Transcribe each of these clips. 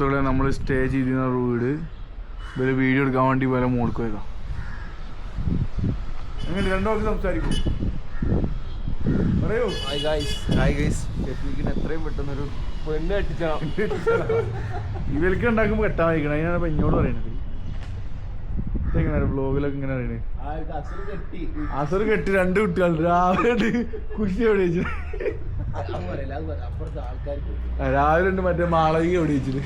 സുഹൃത്തുക്കളെ നമ്മൾ സ്റ്റേ ചെയ്തിരുന്ന വീട് ഇവർ വീഡിയോ എടുക്കാൻ വേണ്ടി വരെ മോൾക്ക് എങ്ങനെ രണ്ടു വാക്ക് സംസാരിക്കും. പറയൂ. ഹായ് ഗൈസ് ഹായ് ഗൈസ് ഷെഫീഖിന് എത്രയും പെട്ടെന്നൊരു പെണ്ണ് കെട്ടിച്ചാണ് ഇവർക്ക് ഉണ്ടാക്കുമ്പോൾ കെട്ടാൻ വയ്ക്കണം അതിനാണ് ഇപ്പം എന്നോട് പറയണത്. എങ്ങനെ ബ്ലോഗിലൊക്കെ ഇങ്ങനെ അറിയണേ കെട്ടി. അസർ കെട്ടി രണ്ട് കുട്ടികൾ രാവിലെ കുഷി എവിടെ വെച്ചു? രാവിലെ ഉണ്ട് മറ്റേ മാളവിക എവിടെ വെച്ചിട്ട്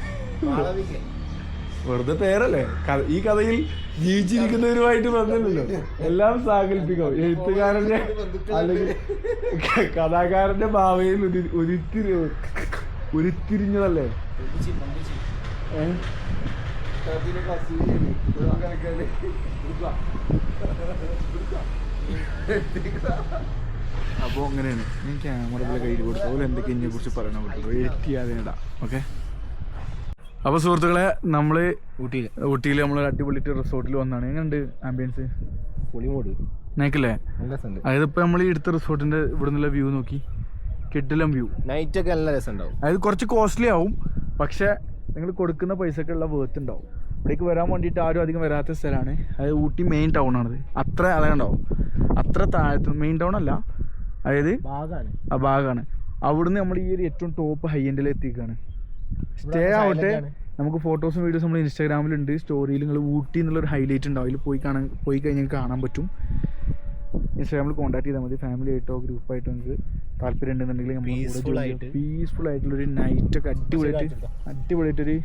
വെറുതെ പേരല്ലേ? ഈ കഥയിൽ ജീവിച്ചിരിക്കുന്നവരുമായിട്ട് ബന്ധമില്ലല്ലോ. എല്ലാം സാങ്കല്പികം. എഴുത്തുകാരന്റെ അല്ലെങ്കിൽ കഥാകാരന്റെ ഭാവയിൽ ഉരി- ഉരുത്തിരി ഉരുത്തിരിഞ്ഞതല്ലേ? ഏ? അപ്പോൾ അങ്ങനെയാണ്. ഞാൻ ക്യാമറ കയ്യിൽ കൊടുത്തു. അതുപോലെ എന്തൊക്കെ ഇതിനെ കുറിച്ച് പറയണം എഡിറ്റ് ചെയ്യാതെ ഇടാം ഓക്കെ? അപ്പോൾ സുഹൃത്തുക്കളെ നമ്മൾ ഊട്ടിയിൽ ഊട്ടിയിൽ നമ്മൾ അടിപൊളി റിസോർട്ടിൽ വന്നാണ്. എങ്ങനെയുണ്ട് ആംബിയൻസ് പുളിമോട് അതായത് ഇപ്പോൾ നമ്മൾ ഈ എടുത്ത റിസോർട്ടിന്റെ ഇവിടെ നിന്നുള്ള വ്യൂ നോക്കി. കിട്ടിലം വ്യൂ. നൈറ്റ് ഒക്കെ നല്ല രസമുണ്ടാവും. അതായത് കുറച്ച് കോസ്റ്റ്ലി ആവും. പക്ഷേ നിങ്ങൾ കൊടുക്കുന്ന പൈസക്കുള്ള വേർത്ത് ഉണ്ടാവും. ഇവിടേക്ക് വരാൻ വേണ്ടിയിട്ട് ആരും അധികം വരാത്ത സ്ഥലമാണ്. അതായത് ഊട്ടി മെയിൻ ടൗൺ ആണത്. അത്ര അതുണ്ടാവും അത്ര താഴത്ത് മെയിൻ ടൗൺ അല്ല. അതായത് ആ ഭാഗമാണ് അവിടുന്ന് നമ്മൾ ഈ ഒരു ഏറ്റവും ടോപ്പ് ഹൈ എൻഡിൽ എത്തിക്കുകയാണ് സ്റ്റേ ആവട്ടെ. നമുക്ക് ഫോട്ടോസും വീഡിയോസും നമ്മൾ ഇൻസ്റ്റാഗ്രാമിലുണ്ട് സ്റ്റോറിയിൽ നിങ്ങൾ ഊട്ടി എന്നുള്ളൊരു ഹൈലൈറ്റ് ഉണ്ടാവും. അതിൽ പോയി കാണാൻ പോയി കഴിഞ്ഞാൽ കാണാൻ പറ്റും. ഇൻസ്റ്റാഗ്രാമിൽ കോൺടാക്ട് ചെയ്താൽ മതി. ഫാമിലി ആയിട്ടോ ഗ്രൂപ്പായിട്ടോ നിങ്ങൾക്ക് താല്പര്യം ഉണ്ടെന്നുണ്ടെങ്കിൽ നമ്മൾ. പീസ്ഫുൾ ആയിട്ടുള്ളൊരു നൈറ്റൊക്കെ അടിപൊളിയായിട്ട് അടിപൊളിയായിട്ടൊരു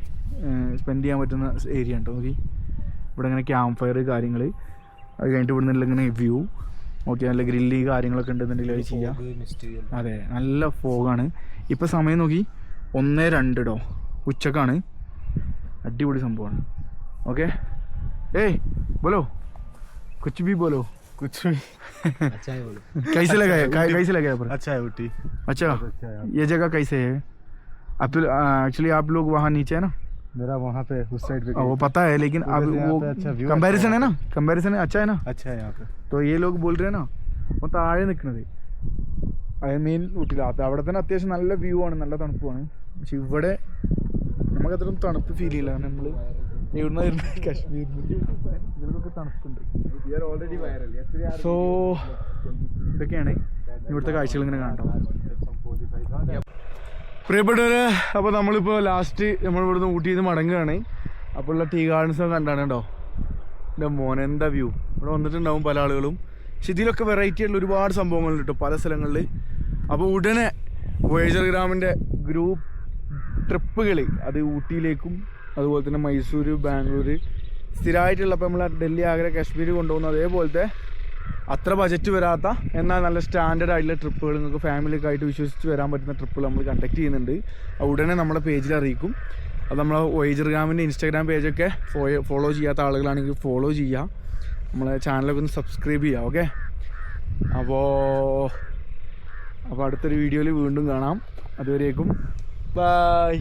സ്പെൻഡ് ചെയ്യാൻ പറ്റുന്ന ഏരിയ ഉണ്ടോ? നോക്കി. ഇവിടെ ഇങ്ങനെ ക്യാമ്പ് ഫയർ കാര്യങ്ങൾ അത് കഴിഞ്ഞിട്ട് ഇവിടെ നിന്നുള്ള ഇങ്ങനെ വ്യൂ ഓക്കെ നല്ല ഗ്രില്ല് കാര്യങ്ങളൊക്കെ ഉണ്ടെന്നുണ്ടെങ്കിൽ അത് ചെയ്യാം അതെ നല്ല ഫോഗാണ് ഇപ്പം സമയം നോക്കി ഒന്ന് രണ്ട് ഡോ ഉച്ചക്കാണ് അടിപൊളി സംഭവമാണ് ഓക്കെ ഏയ് ബോലോ കുച്ച് ബി ബോലോ कुछ भी कैसे लगा है कै- कैसे लगा है पर अच्छा है ऊटी अच्छा अच्छा है ये जगह कैसे है आप एक्चुअली आप लोग वहाँ नीचे है ना मेरा वहाँ पे उस साइड पे हाँ, वो पता है लेकिन उधर अब से यहाँ वो पे अच्छा view कंपैरिजन अच्छा है ना कंपैरिजन है अच्छा है ना अच्छा है यहाँ पे तो ये लोग बोल रहे हैं ना അപ്പോൾ താഴെ നിൽക്കുന്നത് അതായത് മെയിൻ റൂട്ടിൽ അത് അവിടെ തന്നെ അത്യാവശ്യം നല്ല വ്യൂ ആണ് നല്ല തണുപ്പുമാണ് പക്ഷെ ഇവിടെ നമുക്ക് അത്രയും തണുപ്പ് ഫീൽ ചെയ്യില്ല കാരണം നമ്മൾ ഇവിടുന്ന് വരുന്നത് കാശ്മീരിൽ ഇതിലൊക്കെ തണുപ്പുണ്ട് ഓൾറെഡി വൈറൽ സോ ഇതൊക്കെയാണ് ഇവിടുത്തെ കാഴ്ചകൾ ഇങ്ങനെ കാണാം പ്രിയപ്പെട്ടവര് അപ്പോൾ നമ്മളിപ്പോൾ ലാസ്റ്റ് നമ്മൾ ഇവിടുന്ന് ഊട്ടിയിൽ നിന്ന് മടങ്ങുകയാണ്. അപ്പോൾ ഉള്ള ടീ ഗാർഡൻസ് ഒക്കെ കണ്ടാണ് കേട്ടോ എന്റെ മോനെ എന്താ വ്യൂ ഇവിടെ വന്നിട്ടുണ്ടാവും പല ആളുകളും. പക്ഷെ ഇതിലൊക്കെ വെറൈറ്റി ആയിട്ടുള്ള ഒരുപാട് സംഭവങ്ങളുണ്ട് കേട്ടോ പല സ്ഥലങ്ങളിൽ അപ്പോൾ ഉടനെ വോയേജർ ഗ്രാമിന്റെ ഗ്രൂപ്പ് ട്രിപ്പുകൾ അത് ഊട്ടിയിലേക്കും അതുപോലെ തന്നെ മൈസൂർ ബാംഗ്ലൂർ സ്ഥിരമായിട്ടുള്ള ഇപ്പോൾ നമ്മൾ ഡൽഹി ആഗ്ര കാശ്മീർ കൊണ്ടുപോകുന്ന അതേപോലത്തെ അത്ര ബജറ്റ് വരാത്ത എന്നാൽ നല്ല സ്റ്റാൻഡേർഡ് ആയിട്ടുള്ള ട്രിപ്പുകൾ നിങ്ങൾക്ക് ഫാമിലിയൊക്കെ ആയിട്ട് വിശ്വസിച്ച് വരാൻ പറ്റുന്ന ട്രിപ്പുകൾ നമ്മൾ കണ്ടക്ട് ചെയ്യുന്നുണ്ട്. ഉടനെ നമ്മുടെ പേജിൽ അറിയിക്കും. അത് നമ്മളെ വൈജർ ഗ്രാമിന്റെ ഇൻസ്റ്റാഗ്രാം പേജൊക്കെ ഫോളോ ചെയ്യാത്ത ആളുകളാണെങ്കിൽ ഫോളോ ചെയ്യുക. നമ്മളെ ചാനലൊക്കെ ഒന്ന് സബ്സ്ക്രൈബ് ചെയ്യുക ഓക്കെ അപ്പോൾ അപ്പോൾ അടുത്തൊരു വീഡിയോയിൽ വീണ്ടും കാണാം. അതുവരേക്കും ബൈ